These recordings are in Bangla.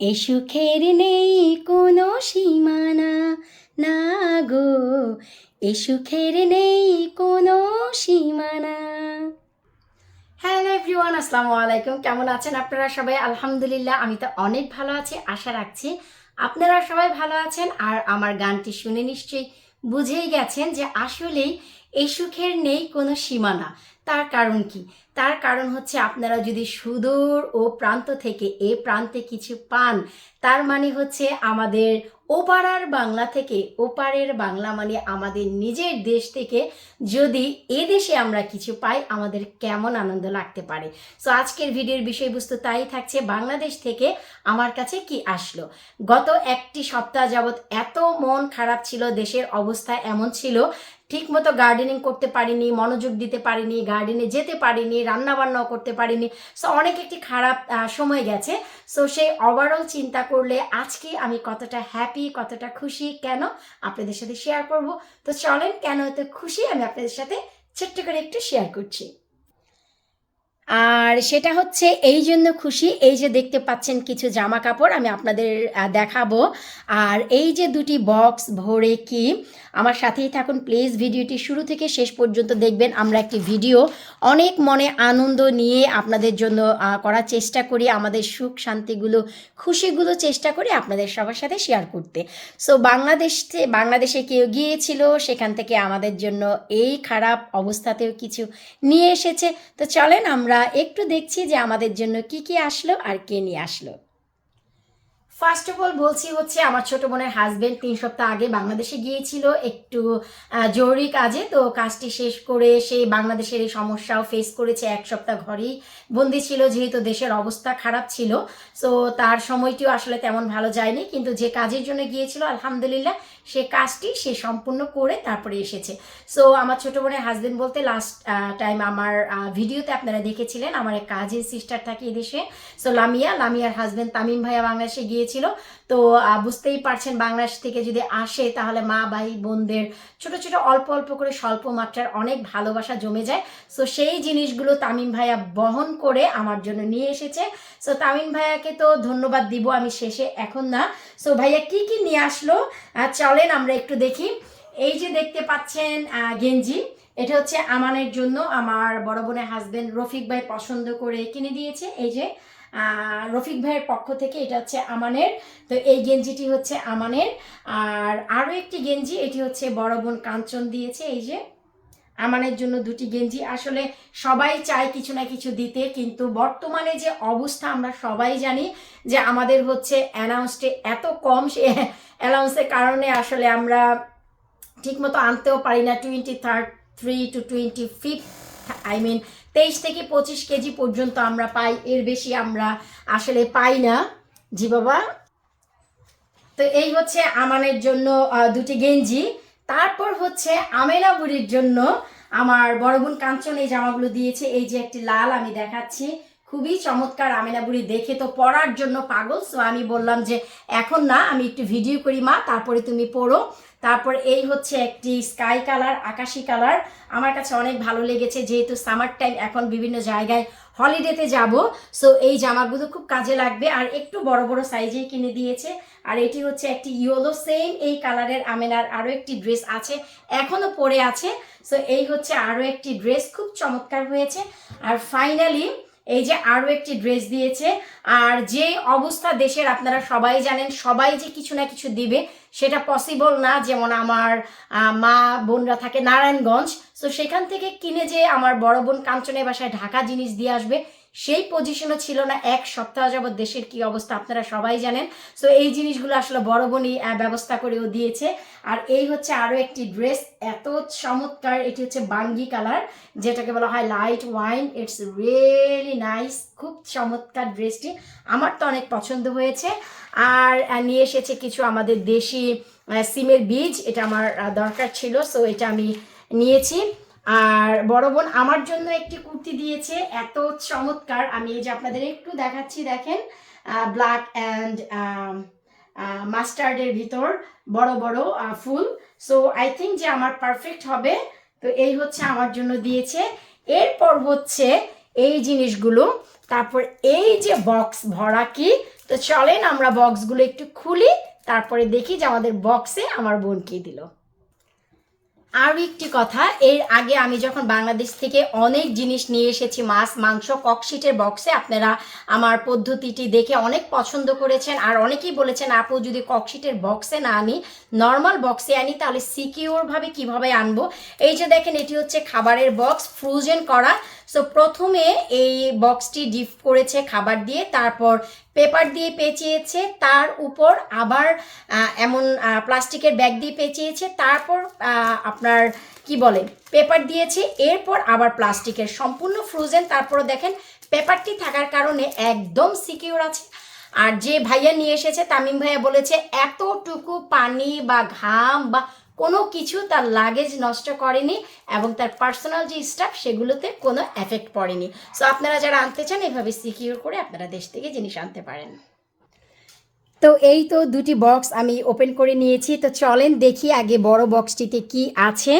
এ সুখের নেই কোনো সীমানা, না গো। এ সুখের নেই কোনো সীমানা। হ্যালো এভরিওয়ান, আসসালামু আলাইকুম। কেমন আছেন আপনারা সবাই? আলহামদুলিল্লাহ, আমি তো অনেক ভালো আছি, আশা রাখছি। আপনারা সবাই ভালো আছেন আর আমার গানটি শুনে নিশ্চয়ই বুঝেই গেছেন যে আসলেই এই সুখের নেই কোনো সীমানা। তার কারণ কি? তার কারণ হচ্ছে আপনারা যদি সুদূর ও প্রান্ত থেকে এ প্রান্তে কিছু পান, তার মানে হচ্ছে আমাদের ওপাড়ার বাংলা থেকে ওপারের বাংলা মানে আমাদের নিজের দেশ থেকে যদি এ দেশে আমরা কিছু পাই, আমাদের কেমন আনন্দ লাগতে পারে। সো আজকের ভিডিওর বিষয়বস্তু তাই থাকছে, বাংলাদেশ থেকে আমার কাছে কি আসলো? গত একটি সপ্তাহ যাবৎ এত মন খারাপ ছিল, দেশের অবস্থা এমন ছিল ঠিকমতো গার্ডেনিং করতে পারিনি, মনোযোগ দিতে পারিনি গার্ডেনে যেতে পারিনি, রান্নাবান্নাও করতে পারিনি। সো অনেক একটি খারাপ সময় গেছে। সো সেই ওভারঅল চিন্তা করলে আজকে আমি কতটা হ্যাপি কতটা খুশি, কেন আপনাদের সাথে শেয়ার করব? তো চলেন কেন এত খুশি? আমি আপনাদের সাথে ছোট্ট করে একটু শেয়ার করছি। আর সেটা হচ্ছে এই জন্য খুশি, এই যে দেখতে পাচ্ছেন কিছু জামা কাপড় আমি আপনাদের দেখাবো। আর এই যে দুটি বক্স ভরে কি, আমার সাথেই থাকুন, প্লিজ ভিডিওটি শুরু থেকে শেষ পর্যন্ত দেখবেন। আমরা একটি ভিডিও অনেক মনে আনন্দ নিয়ে আপনাদের জন্য করার চেষ্টা করি, আমাদের সুখ শান্তিগুলো, খুশিগুলো চেষ্টা করি আপনাদের সবার সাথে শেয়ার করতে। সো, বাংলাদেশ, বাংলাদেশে কেউ গিয়েছিল, সেখান থেকে আমাদের জন্য এই খারাপ অবস্থাতেও কিছু নিয়ে এসেছে। তো চলেন আমরা একটু দেখছি যে আমাদের জন্য কি কি আসলো আর কে নিয়ে আসলো। ফার্স্ট অফ অল বলছি হচ্ছে আমার ছোট বোনের হাজবেন্ড তিন সপ্তাহ আগে বাংলাদেশে গিয়েছিল, একটু জরুরি কাজে, তো কাজটি শেষ করে সে বাংলাদেশের এই সমস্যাও ফেস করেছে এক সপ্তাহ ঘরেই। বন্দি ছিল, যেহেতু দেশের অবস্থা খারাপ ছিল সো তার সময়টিও আসলে তেমন ভালো যায়নি, কিন্তু যে কাজের জন্য গিয়েছিল, আলহামদুলিল্লাহ, সে কাজটি সে সম্পূর্ণ করে তারপরে এসেছে। সো আমার ছোট বোনের হাজবেন্ড বলতে লাস্ট টাইম আমার ভিডিওতে আপনারা দেখেছিলেন, আমার এক কাজের সিস্টার থাকে এদেশে। সো লামিয়া, লামিয়ার হাজবেন্ড তামিম ভাইয়া বাংলাদেশে গিয়েছিল তো বুঝতেই পারছেন বাংলাদেশ থেকে যদি আসে, তাহলে মা, ভাই, বোনদের ছোট ছোট, অল্প অল্প করে স্বল্প মাত্রার অনেক ভালোবাসা জমে যায়। সো সেই জিনিসগুলো তামিম ভাইয়া বহন করে আমার জন্য নিয়ে এসেছে। সো তামিম ভাইয়াকে তো ধন্যবাদ দিব আমি শেষে, এখন না। সো ভাইয়া কি কি নিয়ে আসলো? চলেন আমরা একটু দেখি। এই যে দেখতে পাচ্ছেন গেঞ্জি, এটা হচ্ছে আমানের জন্য। আমার বড় বোনের হাজবেন্ড রফিক ভাই পছন্দ করে কিনে দিয়েছে। এই যে রফিক ভাইয়ের পক্ষ থেকে এটা হচ্ছে আমানের। তো এই গেঞ্জিটি হচ্ছে আমানের। আর আরও একটি গেঞ্জি, এটি হচ্ছে বড় বোন কাঞ্চন দিয়েছে। এই যে আমানের জন্য দুটি গেঞ্জি। আসলে সবাই চায় কিছু না কিছু দিতে, কিন্তু বর্তমানে যে অবস্থা আমরা সবাই জানি যে আমাদের হচ্ছে অ্যানাউন্সটে এত কম। সে অ্যানাউন্সের কারণে আসলে আমরা ঠিকমতো আনতেও পারি না। Twenty third three two twenty fifth I mean তেইশ থেকে পঁচিশ কেজি পর্যন্ত আমরা পাই, এর বেশি আমরা আসলে পাই না, জি বাবা। তো এই হচ্ছে আমানের জন্য দুটি গেঞ্জি। তারপর হচ্ছে আমেনা বুড়ির জন্য আমার বড় বোন কাঞ্চন এই জামাগুলো দিয়েছে। এই যে একটি লাল আমি দেখাচ্ছি। খুবই চমৎকার আমেনা বুড়ি দেখে তো পরার জন্য পাগল। সো আমি বললাম যে, এখন না, আমি একটু ভিডিও করি মা, তারপরে তুমি পড়ো তারপর এই হচ্ছে একটি স্কাই কালার আকাশি কালার আমার কাছে অনেক ভালো লেগেছে, যেহেতু সামার টাইম এখন বিভিন্ন জায়গায় হলিডেতে যাব। সো এই জামাগুলো খুব কাজে লাগবে। আর একটু বড় বড় সাইজেই কিনে দিয়েছে। আর এটি হচ্ছে একটি ইয়েলো সেম এই কালারের আমেনার আরও একটি ড্রেস আছে এখনও পরে আছে। সো এই হচ্ছে আরও একটি ড্রেস খুব চমৎকার হয়েছে। আর ফাইনালি এই যে আরও একটি ড্রেস দিয়েছে। আর যে অবস্থা দেশের আপনারা সবাই জানেন, সবাই যে কিছু না কিছু দিবে, সেটা পসিবল না। যেমন আমার মা বোনরা থাকে নারায়ণগঞ্জ। তো সেখান থেকে কিনে যে আমার বড় বোন কাঞ্চনের বাসায় ঢাকা জিনিস দিয়ে আসবে সেই পজিশনও ছিল না, এক সপ্তাহ যাবৎ দেশের কি অবস্থা আপনারা সবাই জানেন। সো এই জিনিসগুলো আসলে বড় বোনই ব্যবস্থা করেও দিয়েছে। আর এই হচ্ছে আরও একটি ড্রেস এত চমৎকার, এটি হচ্ছে বাঙ্গি কালার, যেটাকে বলা হয় light wine it's really nice খুব চমৎকার ড্রেসটি আমার তো অনেক পছন্দ হয়েছে। আর নিয়ে এসেছে কিছু আমাদের দেশি সিমের বীজ, এটা আমার দরকার ছিল সো এটা আমি নিয়েছি। আর বড় বোন আমার জন্য একটি কুর্তি দিয়েছে, এত চমৎকার। আমি এই যে আপনাদের একটু দেখাচ্ছি, দেখেন ব্ল্যাক অ্যান্ড মাস্টার্ডের ভিতর বড় বড় ফুল। সো আই থিঙ্ক যে আমার পারফেক্ট হবে। তো এই হচ্ছে আমার জন্য দিয়েছে। এরপর হচ্ছে এই জিনিসগুলো। তারপর এই যে বক্স ভরা কি? তো চলেন আমরা বক্সগুলো একটু খুলি। তারপরে দেখি যে আমাদের বক্সে আমার বোন কি দিল। আরও একটি কথা, এর আগে আমি যখন বাংলাদেশ থেকে অনেক জিনিস নিয়ে এসেছি, মাছ, মাংস ককশিটের বক্সে আপনারা আমার পদ্ধতিটি দেখে অনেক পছন্দ করেছেন। আর অনেকেই বলেছেন, আপু, যদি ককশিটের বক্সে না আনি নর্মাল বক্সে আনি, তাহলে সিকিউরভাবে কীভাবে আনব? এই যে দেখেন, এটি হচ্ছে খাবারের বক্স ফ্রোজেন করা। সো প্রথমে এই বক্সটি ডিপ করেছে খাবার দিয়ে, তারপর পেপার দিয়ে পেঁচিয়েছে, তার উপর আবার এমন প্লাস্টিকের ব্যাগ দিয়ে পেঁচিয়েছে, তারপর আপনার কি বলে, পেপার দিয়েছে, এরপর আবার প্লাস্টিকের সম্পূর্ণ ফ্রোজেন তারপরে দেখেন পেপারটি থাকার কারণে একদম সিকিউর আছে। আর যে ভাইয়া নিয়ে এসেছে, তামিম ভাইয়া বলেছে, এতটুকু পানি বা ঘাম বা কোনো কিছু তার লাগেজ নষ্ট করেনি এবং তার পার্সোনাল যে স্টাফ সেগুলোতে কোনো এফেক্ট পড়েনি। সো আপনারা যারা আনতে চান, এভাবে সিকিউর করে আপনারা দেশ থেকে জিনিস আনতে পারেন। তো এই তো দুটি বক্স আমি ওপেন করে নিয়েছি। তো চলেন দেখি আগে বড় বক্সটিতে কি আছে।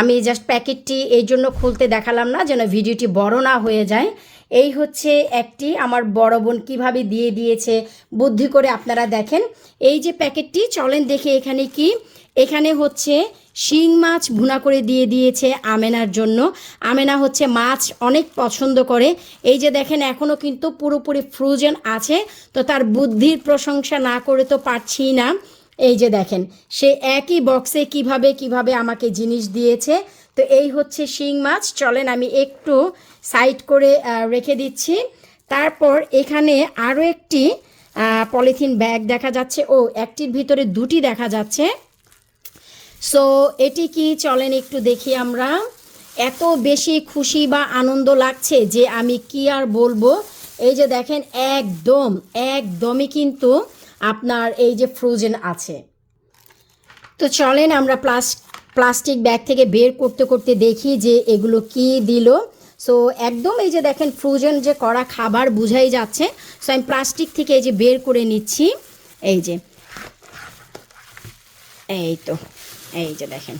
আমি জাস্ট প্যাকেটটি এই জন্য খুলতে দেখালাম না, যেন ভিডিওটি বড় না হয়ে যায়। এই হচ্ছে একটি আমার বড় বোন কীভাবে দিয়ে দিয়েছে, বুদ্ধি করে আপনারা দেখেন। এই যে প্যাকেটটি চলেন দেখে এখানে কি এখানে হচ্ছে শিং মাছ ভুনা করে দিয়ে দিয়েছে আমেনার জন্য। আমেনা হচ্ছে মাছ অনেক পছন্দ করে। এই যে দেখেন এখনও কিন্তু পুরোপুরি ফ্রোজেন আছে, তো তার বুদ্ধির প্রশংসা না করে তো পারছি না। এই যে দেখেন, সে একই বক্সে কীভাবে কীভাবে আমাকে জিনিস দিয়েছে। তো এই হচ্ছে শিং মাছ। চলেন আমি একটু সাইড করে রেখে দিচ্ছি। তারপর এখানে আরও একটি পলিথিন ব্যাগ দেখা যাচ্ছে। ও, একটির ভিতরে দুটি দেখা যাচ্ছে। সো এটি কি? চলেন একটু দেখি আমরা। এত বেশি খুশি বা আনন্দ লাগছে যে আমি কি আর বলব? এই যে দেখেন, একদম, একদমই কিন্তু আপনার এই যে ফ্রোজেন আছে। তো চলেন আমরা প্লাস, প্লাস্টিক ব্যাগ থেকে বের করতে করতে দেখি যে এগুলো কি দিল। সো একদম এই যে দেখেন, ফ্রোজেন যে করা খাবার বুঝাই যাচ্ছে। সো আমি প্লাস্টিক থেকে এই যে বের করে নিচ্ছি। এই যে, এই তো। এই যে দেখেন,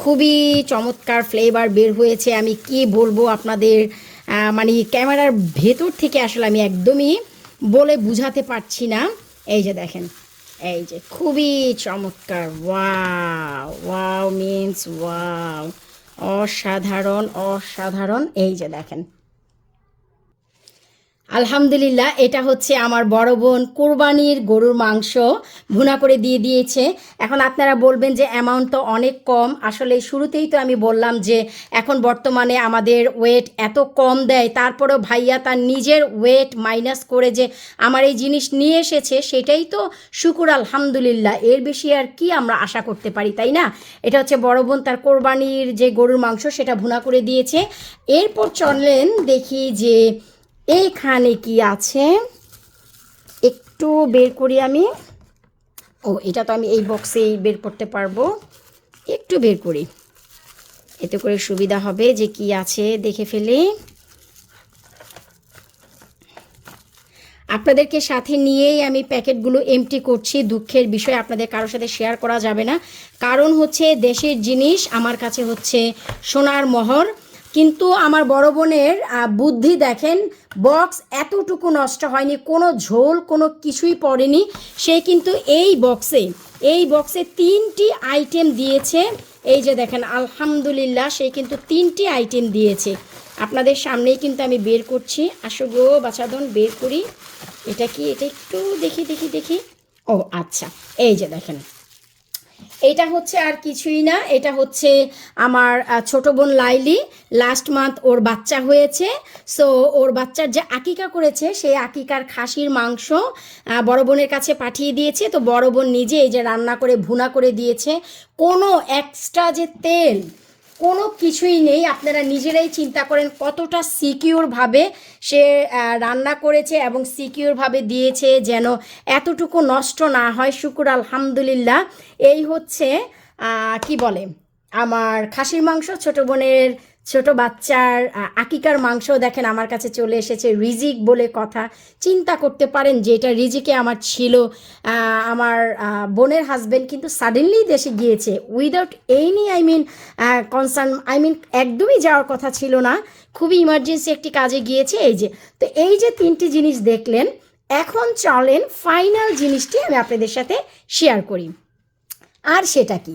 খুবই চমৎকার ফ্লেভার বের হয়েছে। আমি কি বলব আপনাদের মানে ক্যামেরার ভেতর থেকে আসলে আমি একদমই বলে বুঝাতে পারছি না। এই যে দেখেন, এই যে খুবই চমৎকার। ওয়াও ওয়াও মিন্স ওয়াও অসাধারণ অসাধারণ। এই যে দেখেন আলহামদুলিল্লাহ, এটা হচ্ছে আমার বড় বোন কোরবানির গরুর মাংস ভুনা করে দিয়ে দিয়েছে। এখন আপনারা বলবেন যে অ্যামাউন্ট তো অনেক কম। আসলে শুরুতেই তো আমি বললাম যে এখন বর্তমানে আমাদের ওয়েট এত কম দেয়, তারপরেও ভাইয়া তার নিজের ওয়েট মাইনাস করে যে আমার এই জিনিস নিয়ে এসেছে, সেটাই তো শুকুর আলহামদুলিল্লাহ। এর বেশি আর কি আমরা আশা করতে পারি, তাই না? এটা হচ্ছে বড় বোন তার কোরবানির যে গরুর মাংস, সেটা ভুনা করে দিয়েছে। এরপর চললেন দেখি যে এইখানে কি আছে? একটু বের করি আমি। ও, এটা তো আমি এই বক্সেই বের করতে পারব। একটু বের করি। এতে করে সুবিধা হবে যে কি আছে দেখে ফেলি। আপনাদেরকে সাথে নিয়েই আমি প্যাকেটগুলো এমটি করছি। দুঃখের বিষয়, আপনাদের কারোর সাথে শেয়ার করা যাবে না। কারণ হচ্ছে দেশের জিনিস আমার কাছে হচ্ছে সোনার মোহর। কিন্তু আমার বড় বোনের বুদ্ধি দেখেন বক্স এতটুকু নষ্ট হয়নি, কোনো ঝোল, কোনো কিছুই পড়েনি। সে কিন্তু এই বক্সে এই বক্সে তিনটি আইটেম দিয়েছে। এই যে দেখেন, আলহামদুলিল্লাহ, সে কিন্তু তিনটি আইটেম দিয়েছে। আপনাদের সামনেই কিন্তু আমি বের করছি। আসো গো বাছাদন বের করি। এটা কি, এটা একটু দেখি দেখি দেখি? ও আচ্ছা। এই যে দেখেন এটা হচ্ছে আর কিছুই না, এটা হচ্ছে আমার ছোট বোন লাইলি। লাস্ট মান্থ ওর বাচ্চা হয়েছে। সো ওর বাচ্চার যে আকিকা করেছে, সেই আকিকার খাসির মাংস বড় বোনের কাছে পাঠিয়ে দিয়েছে। তো বড় বোন নিজে এই যে রান্না করে, ভুনা করে দিয়েছে। কোনো এক্সট্রা যে তেল কোনো কিছুই নেই। আপনারা নিজেরাই চিন্তা করেন কতটা সিকিউরভাবে সে রান্না করেছে এবং সিকিউরভাবে দিয়েছে যেন এতটুকু নষ্ট না হয়। শুকুর আলহামদুলিল্লাহ। এই হচ্ছে কি বলে? আমার খাসির মাংস, ছোটো বোনের ছোট বাচ্চার আকিকার মাংস দেখেন আমার কাছে চলে এসেছে, রিজিক বলে কথা। চিন্তা করতে পারেন যে এটা রিজিকে আমার ছিল। আমার বোনের হাজবেন্ড কিন্তু সাডেনলি দেশে গিয়েছে। Without any I mean concern I mean একদমই যাওয়ার কথা ছিল না। খুবই ইমার্জেন্সি একটি কাজে গিয়েছে, এই যে। তো এই যে তিনটি জিনিস দেখলেন, এখন চলেন ফাইনাল জিনিসটি আমি আপনাদের সাথে শেয়ার করি। আর সেটা কি?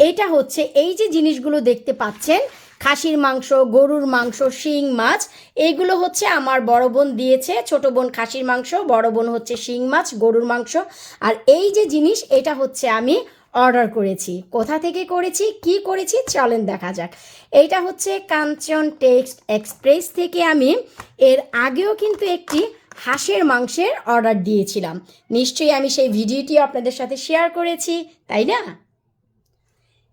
এটা হচ্ছে এই যে জিনিসগুলো দেখতে পাচ্ছেন খাসির মাংস, গরুর মাংস, শিং, মাছ এইগুলো হচ্ছে আমার বড় বোন দিয়েছে। ছোট বোন খাসির মাংস, বড় বোন হচ্ছে শিং মাছ, গরুর মাংস। আর এই যে জিনিস, এটা হচ্ছে আমি অর্ডার করেছি। কোথা থেকে করেছি, কি করেছি, চলেন দেখা যাক। এইটা হচ্ছে কাঞ্চন টেক্সট এক্সপ্রেস থেকে আমি এর আগেও কিন্তু একটি হাঁসের মাংসের অর্ডার দিয়েছিলাম। নিশ্চয়ই আমি সেই ভিডিওটি আপনাদের সাথে শেয়ার করেছি, তাই না?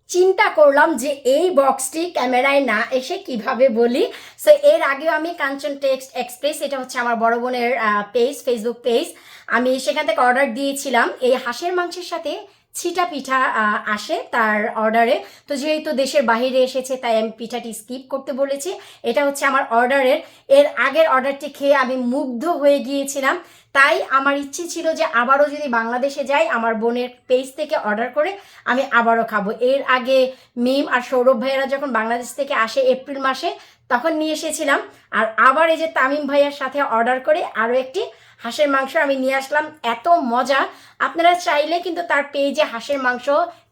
চিন্তা করলাম যে এই বক্সটি ক্যামেরায় না এসে কীভাবে বলি। সো এর আগেও আমি কাঞ্চন টেক্সট এক্সপ্রেস, এটা হচ্ছে আমার বড় বোনের পেজ ফেসবুক পেজ আমি সেখান থেকে অর্ডার দিয়েছিলাম। এই হাঁসের মাংসের সাথে ছিটা পিঠা আসে তার অর্ডারে। তো যেহেতু দেশের বাইরে এসেছে, তাই আমি পিঠাটি স্কিপ করতে বলেছি। এটা হচ্ছে আমার অর্ডারের। এর আগের অর্ডারটি খেয়ে আমি মুগ্ধ হয়ে গিয়েছিলাম। তাই আমার ইচ্ছে ছিল যে আবারও যদি বাংলাদেশে যাই, আমার বোনের পেজ থেকে অর্ডার করে আমি আবারও খাব। এর আগে মিম আর সৌরভ ভাইয়েরা যখন বাংলাদেশ থেকে আসে এপ্রিল মাসে, তখন নিয়ে এসেছিলাম। আর আবার এই যে তামিম ভাইয়ার সাথে অর্ডার করে আরও একটি হাঁসের মাংস আমি নিয়ে আসলাম। এত মজা। আপনারা চাইলে কিন্তু তার পেজে হাঁসের মাংস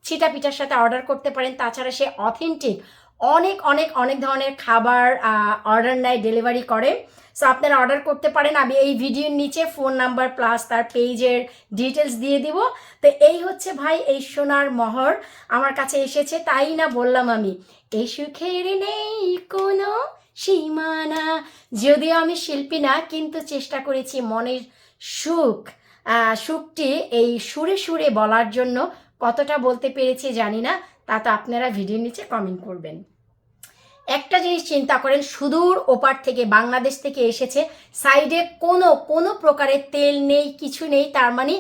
ছিটা পিঠার সাথে অর্ডার করতে পারেন। তাছাড়া সে অথেন্টিক অনেক অনেক অনেক ধরনের খাবার অর্ডার নেয় ডেলিভারি করে। সো আপনারা অর্ডার করতে পারেন। আমি এই ভিডিওর নিচে ফোন নাম্বার প্লাস তার পেজের ডিটেলস দিয়ে দিব। তো এই হচ্ছে ভাই, এই সোনার মহর। আমার কাছে এসেছে, তাই না বললাম আমি। এই সুখের নেই কোনো সীমানা যদিও আমি শিল্পী না, কিন্তু চেষ্টা করেছি মনের সুখ সুখটি এই সুরে সুরে বলার জন্য কতটা বলতে পেরেছি জানি না। তা তো আপনারা ভিডিও নিচে কমেন্ট করবেন। একটা জিনিস চিন্তা করেন, সুদূর ওপার থেকে বাংলাদেশ থেকে এসেছে, সাইডে কোনো কোনো প্রকারের তেল নেই, কিছু নেই, তার মানে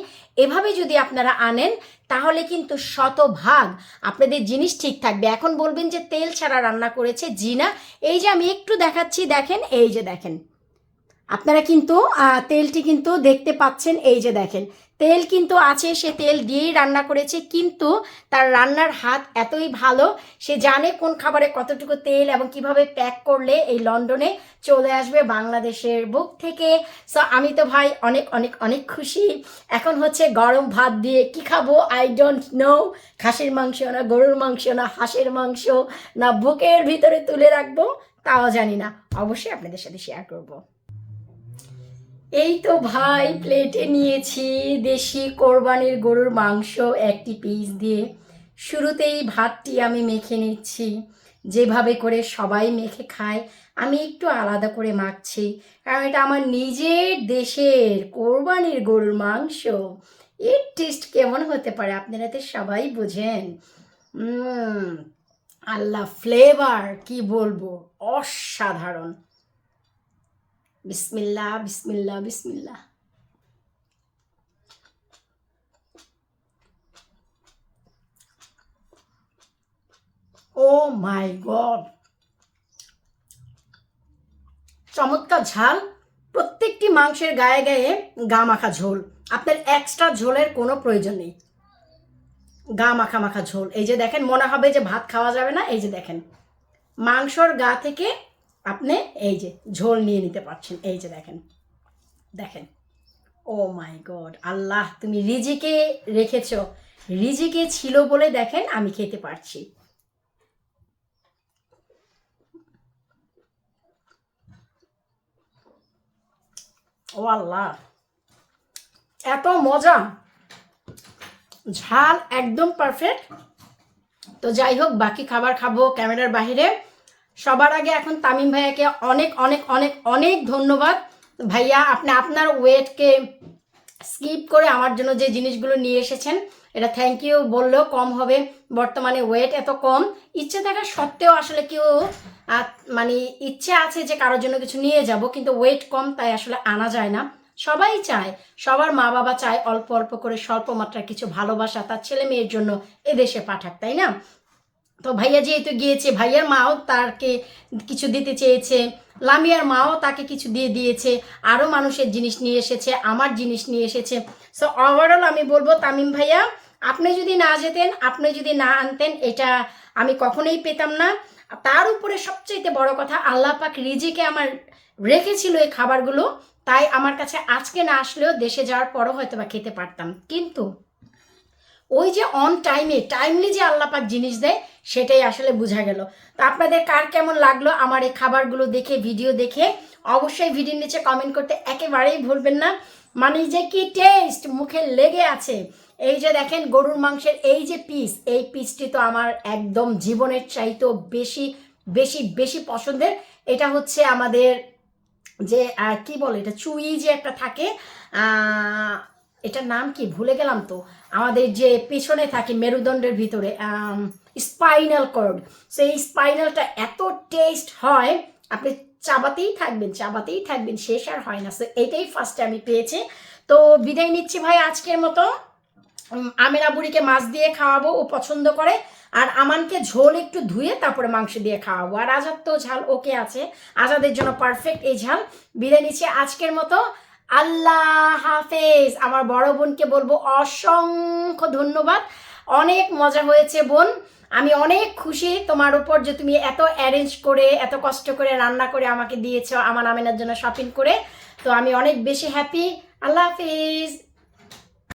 এভাবে যদি আপনারা আনেন, তাহলে কিন্তু শতভাগ আপনাদের জিনিস ঠিক থাকবে। এখন বলবেন যে তেল ছাড়া রান্না করেছে জিনা, এই যে আমি একটু দেখাচ্ছি, দেখেন, এই যে দেখেন। আপনারা কিন্তু তেলটি কিন্তু দেখতে পাচ্ছেন এই যে দেখেন। তেল কিন্তু আছে, সে তেল দিয়েই রান্না করেছে, কিন্তু তার রান্নার হাত এতই ভালো, সে জানে কোন খাবারে কতটুকু তেল এবং কীভাবে প্যাক করলে এই লন্ডনে চলে আসবে বাংলাদেশের বুক থেকে। সো, আমি তো ভাই অনেক অনেক অনেক খুশি। এখন হচ্ছে গরম ভাত দিয়ে কি খাব? আই ডোন্ট নো খাসির মাংস না গরুর মাংস না হাঁসের মাংস না বুকের ভিতরে তুলে রাখব, তাও জানি না। অবশ্যই আপনাদের সাথে শেয়ার করব। এই তো ভাই প্লেটে নিয়েছি দেশি কোরবানির গরুর মাংস একটি পিস দিয়ে। শুরুতেই ভাতটি আমি মেখে নিচ্ছি। যেভাবে করে সবাই মেখে খায়, আমি একটু আলাদা করে মাখছি। কারণ এটা আমার নিজের দেশের কোরবানির গরুর মাংস। এর টেস্ট কেমন হতে পারে আপনারা তো সবাই বোঝেন। আল্লাহ ফ্লেভার কি বলব? অসাধারণ। বিসমিল্লাহ বিসমিল্লাহ বিসমিল্লাহ। ও মাই গড চমৎকার ঝাল। প্রত্যেকটি মাংসের গায়ে গায়ে গা মাখা ঝোল। আপনার এক্সট্রা ঝোলের কোনো প্রয়োজন নেই। গা মাখা মাখা ঝোল। এই যে দেখেন, মনে হবে যে ভাত খাওয়া যাবে না। এই যে দেখেন, মাংসর গা থেকে আপনি এই যে ঝোল নিয়ে নিতে পারছেন, এই যে দেখেন দেখেন। ও মাই গড, আল্লাহ, তুমি রিজিকে রেখেছ। রিজিকে ছিল বলে দেখেন আমি খেতে পারছি। ও আল্লাহ, এত মজা। ঝাল একদম পারফেক্ট তো যাই হোক, বাকি খাবার খাব ক্যামেরার বাইরে সবার আগে এখন তামিম ভাইয়াকে অনেক অনেক অনেক অনেক ধন্যবাদ। ভাইয়া, আপনি আপনার ওয়েটকে স্কিপ করে আমার জন্য যে জিনিসগুলো নিয়ে এসেছেন, এটা থ্যাংক ইউ বললেও কম হবে। বর্তমানে ওয়েট এত কম। ইচ্ছে থাকা সত্ত্বেও আসলে কেউ মানে ইচ্ছে আছে যে কারোর জন্য কিছু নিয়ে যাব, কিন্তু ওয়েট কম, তাই আসলে আনা যায় না। সবাই চায়, সবার মা বাবা চায় অল্প অল্প করে স্বল্প মাত্রার কিছু ভালোবাসা তার ছেলে মেয়ের জন্য এদেশে পাঠাক, তাই না? তো ভাইয়া যেহেতু গিয়েছে, ভাইয়ার মাও তাকে কিছু দিতে চেয়েছে, লামিয়ার মাও তাকে কিছু দিয়ে দিয়েছে আরও মানুষের জিনিস নিয়ে এসেছে, আমার জিনিস নিয়ে এসেছে। সো ওভারঅল আমি বলব, তামিম ভাইয়া, আপনি যদি না যেতেন, আপনি যদি না আনতেন, এটা আমি কখনোই পেতাম না। তার উপরে সবচাইতে বড় কথা, আল্লাহ পাক রিজিকে আমার রেখেছিল এই খাবারগুলো, তাই আমার কাছে আজকে না আসলেও দেশে যাওয়ার পরও হয়তো বা খেতে পারতাম। কিন্তু ওই যে অন টাইমে টাইমলি যে আল্লাপাক জিনিস দেয়, সেটাই আসলে বোঝা গেল। তো আপনাদের কার কেমন লাগল আমার এই খাবারগুলো দেখে ভিডিও দেখে? অবশ্যই ভিডিওর নিচে কমেন্ট করতে একেবারেই ভুলবেন না। মানে যে কি টেস্ট মুখে লেগে আছে। এই যে দেখেন গরুর মাংসের এই যে পিস এই পিসটি তো আমার একদম জীবনের চাইতেও বেশি বেশি বেশি পছন্দের। এটা হচ্ছে আমাদের যে কি বলে, এটা চুই যে একটা থাকে এটার নাম কি? ভুলে গেলাম তো। আমাদের যে পেছনে থাকে মেরুদণ্ডের ভিতরে স্পাইনাল কর্ড। সেই স্পাইনালটা এত টেস্ট হয়, আপনি চাবাতেই থাকবেন চাবাতেই থাকবেন, শেষ আর হয় না। এটাই ফার্স্টে আমি পেয়েছি। তো বিদায় নিচ্ছি ভাই আজকের মতো। আমেরা বুড়িকে মাছ দিয়ে খাওয়াবো, ও পছন্দ করে। আর আমানকে ঝোল একটু ধুয়ে তারপরে মাংস দিয়ে খাওয়াবো। আর আজাদ তো ঝাল ওকে আছে। আজাদের জন্য পারফেক্ট এই ঝাল। বিদায় নিচ্ছি আজকের মতো। আল্লাহ হাফেজ। আমার বড় বোনকে বলব অসংখ্য ধন্যবাদ। অনেক মজা হয়েছে বোন। আমি অনেক খুশি তোমার উপর যে তুমি এত অ্যারেঞ্জ করে, এত কষ্ট করে রান্না করে আমাকে দিয়েছ আমার আমিনার জন্য শপিং করে। তো আমি অনেক বেশি হ্যাপি আল্লাহ হাফিজ।